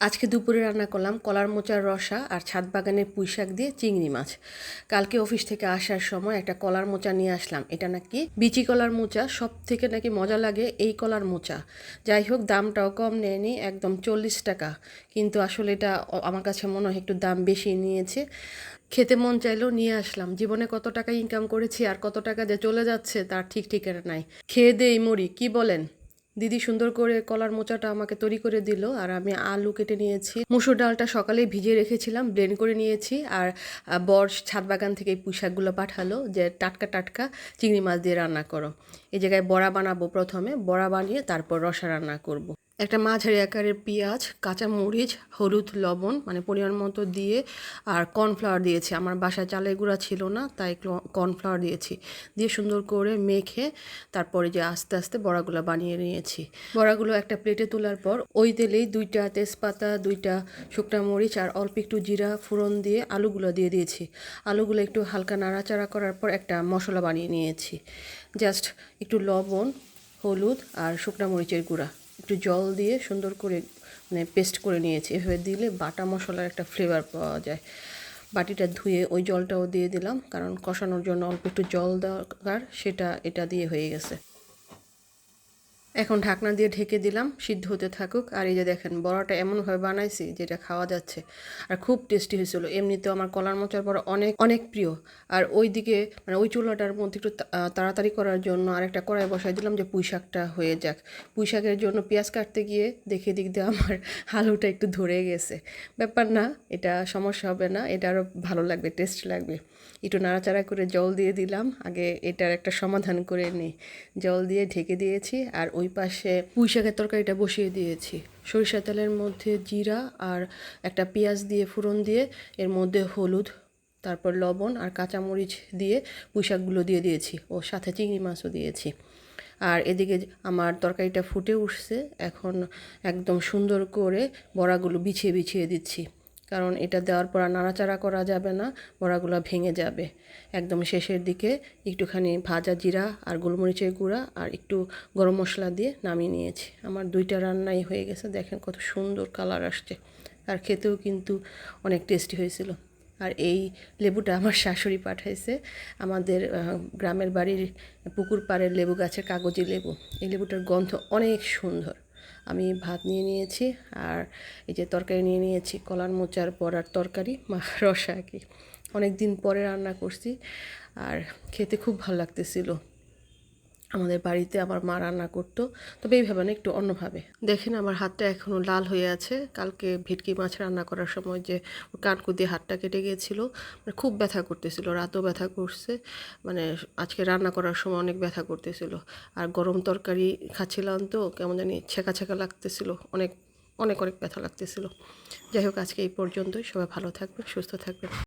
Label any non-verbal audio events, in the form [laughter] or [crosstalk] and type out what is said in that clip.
আজকে দুপুরে রান্না করলাম কলার মোচার রসা আর ছাদ বাগানের পুঁই শাক দিয়ে চিংড়ি মাছ। কালকে অফিস থেকে আসার সময় একটা কলার মোচা নিয়ে আসলাম। এটা নাকি বিচি কলার মোচা সব থেকে নাকি মজা লাগে এই কলার মোচা। যাই হোক, দামটাও কম নেয়নি, একদম চল্লিশ টাকা। কিন্তু আসলে এটা আমার কাছে মনে হয় একটু দাম বেশি নিয়েছে। খেতে মন চাইলেও নিয়ে আসলাম। জীবনে কত টাকা ইনকাম করেছি আর কত টাকা যে চলে যাচ্ছে তার ঠিক ঠিকানা নাই। খেয়ে দেই মরি কি বলেন? দিদি সুন্দর করে কলার মোচাটা আমাকে তৈরি করে দিল আর আমি আলু কেটে নিয়েছি মুসুর ডালটা সকালে ভিজিয়ে রেখেছিলাম ব্লেন্ড করে নিয়েছি আর বর ছাদ বাগান থেকে এই পুঁশাকগুলো পাঠালো যে টাটকা টাটকা চিংড়ি মাছ দিয়ে রান্না করো এই জায়গায় বড়া বানাবো প্রথমে, বড়া বানিয়ে তারপর রসা রান্না করব। একটা মাঝারি আকারের পেঁয়াজ, কাঁচা মরিচ, হলুদ, লবণ মানে পরিমাণ মতো দিয়ে আর কর্নফ্লাওয়ার দিয়েছি। আমার বাসায় চালের গুঁড়া ছিল না, তাই কর্নফ্লাওয়ার দিয়েছি। দিয়ে সুন্দর করে মেখে তারপরে যে আস্তে আস্তে বড়াগুলো বানিয়ে নিয়েছি। বড়াগুলো একটা প্লেটে তোলার পর ওই তেলেই দুইটা তেজপাতা, দুইটা শুকনা মরিচ আর অল্প একটু জিরা ফোড়ন দিয়ে আলুগুলো দিয়ে দিয়েছি। আলুগুলো একটু হালকা নাড়াচাড়া করার পর একটা মশলা বানিয়ে নিয়েছি। জাস্ট একটু লবণ, হলুদ আর শুকনা মরিচের গুঁড়া। একটু জল দিয়ে সুন্দর করে মানে পেস্ট করে নিয়েছি। এভাবে দিলে বাটা মশলার একটা ফ্লেভার পাওয়া যায়। বাটিটা ধুয়ে ওই জলটাও দিয়ে দিলাম, কারণ কষানোর জন্য অল্প একটু জল দরকার, সেটা, এটা দিয়ে হয়ে গেছে। এখন ঢাকনা দিয়ে ঢেকে দিলাম, সিদ্ধ হতে থাকুক। আর এই যে দেখেন, বড়াটা এমনভাবে বানাইছি যেটা খাওয়া যাচ্ছে। আর খুব টেস্টি হয়েছিল। এমনিতেও আমার কলার মোচার বড়া অনেক অনেক প্রিয়। আর ওই দিকে মানে ওই চুলাটার মধ্যে একটু তাড়াতাড়ি করার জন্য আরেকটা কড়াই বসাই দিলাম যে পুঁই শাকটা হয়ে যাক। পুঁই শাকের জন্য পেঁয়াজ কাটতে গিয়ে দেখে দিক দিয়ে আমার [laughs] আলুটা একটু ধরে গেছে। ব্যাপার না, এটা সমস্যা হবে না, এটা আরও ভালো লাগবে, টেস্ট লাগবে। একটু নাড়াচাড়া করে জল দিয়ে দিলাম। আগে এটার একটা সমাধান করে নিই। জল দিয়ে ঢেকে দিয়েছি। আর ওই পাশে পুঁই শাকের তরকারিটা বসিয়ে দিয়েছি। সরিষা তেলের মধ্যে জিরা আর একটা পেঁয়াজ দিয়ে ফোড়ন দিয়ে, এর মধ্যে হলুদ, তারপর লবণ আর কাঁচামরিচ দিয়ে পুঁই শাকগুলো দিয়ে দিয়েছি ও সাথে চিংড়ি মাছও দিয়েছি। আর এদিকে আমার তরকারিটা ফুটে উঠছে, এখন একদম সুন্দর করে বড়াগুলো বিছিয়ে বিছিয়ে দিচ্ছি। কারণ এটা দেওয়ার পর নাড়াচাড়া করা যাবে না, বড়াগুলো ভেঙে যাবে। একদম শেষের দিকে একটুখানি ভাজা জিরা আর গোলমরিচের গুঁড়া আর একটু গরম মশলা দিয়ে নামিয়ে নিয়েছি। আমার দুইটা রান্নাই হয়ে গেছে, দেখেন কত সুন্দর কালার আসছে। আর খেতেও কিন্তু অনেক টেস্টি হয়েছিল। আর এই লেবুটা আমার শাশুড়ি পাঠাইছে, আমাদের গ্রামের বাড়ির পুকুর পাড়ের লেবু গাছের কাগজি লেবু। এই লেবুটার গন্ধ অনেক সুন্দর। আমি ভাত নিয়ে নিয়েছি আর এই যে তরকারি নিয়ে নিয়েছি, কলার মোচার বড়ার তরকারি, মা রসা আর কি। অনেক দিন পরে রান্না করছি আর খেতে খুব ভালো লাগতেছিল। আমাদের বাড়িতে আমার মা রান্না করতো। তবে এইভাবে না, একটু অন্যভাবে। দেখেন আমার হাতটা এখনও লাল হয়ে আছে। কালকে ভেটকি মাছ রান্না করার সময় যে কানকু দিয়ে হাতটা কেটে গিয়েছিল মানে খুব ব্যথা করতেছিল, রাতও ব্যথা করছে। মানে আজকে রান্না করার সময় অনেক ব্যথা করতেছিল। আর গরম তরকারি খাচ্ছিলাম তো, কেমন জানি ছেঁকা ছেঁকা লাগতেছিল, অনেক অনেক অনেক ব্যথা লাগতেছিল। যাই হোক, আজকে এই পর্যন্তই। সবাই ভালো থাকবেন, সুস্থ থাকবেন।